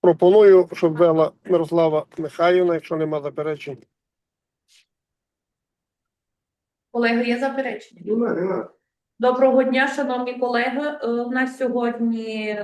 Пропоную, щоб вела Мирослава Михайлівна, якщо нема заперечень. Колеги, є заперечення? Доброго дня, шановні колеги. Е, У нас сьогодні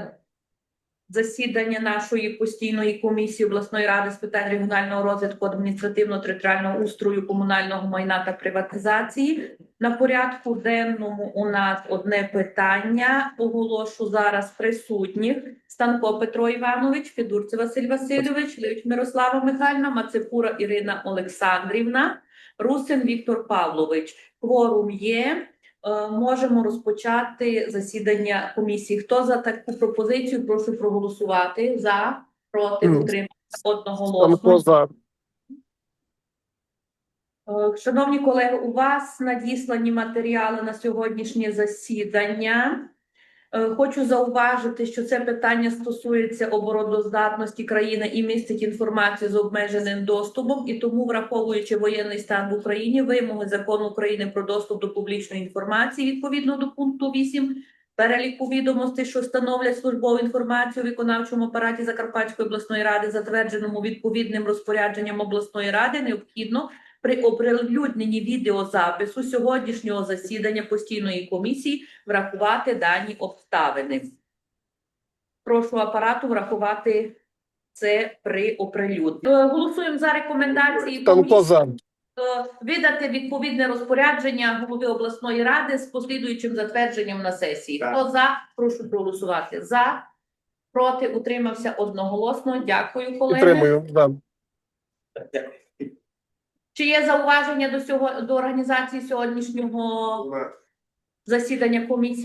засідання нашої постійної комісії обласної ради з питань регіонального розвитку, адміністративно-територіального устрою, комунального майна та приватизації. На порядку денному у нас одне питання. Оголошу зараз присутніх. Станко Петро Іванович, Федурцев Василь Васильович, Левич Мирослава Михайлівна, Мацепура Ірина Олександрівна, Русин Віктор Павлович. Кворум є. Е, Можемо розпочати засідання комісії. Хто за таку пропозицію? Прошу проголосувати за, проти, Мгм. утриматися одноголосно. Е, Шановні колеги, у вас надіслані матеріали на сьогоднішнє засідання. Е, Хочу зауважити, що це питання стосується обороноздатності країни і містить інформацію з обмеженим доступом, і тому, враховуючи воєнний стан в Україні, вимоги закону України про доступ до публічної інформації відповідно до пункту 8, переліку відомостей, що становлять службову інформацію у виконавчому апараті Закарпатської обласної ради, затвердженому відповідним розпорядженням обласної ради, необхідно при оприлюдненні відеозапису сьогоднішнього засідання постійної комісії врахувати дані обставини. Прошу апарату врахувати це при оприлюдненні. Е, Голосуємо за рекомендації комісії е, видати відповідне розпорядження голови обласної ради з послідуючим затвердженням на сесії. Так. Хто за, прошу проголосувати. За, проти, утримався одноголосно. Дякую, колеги. Підтримую. Да. Дякую. Чи є зауваження до цього до організації сьогоднішнього засідання комісії?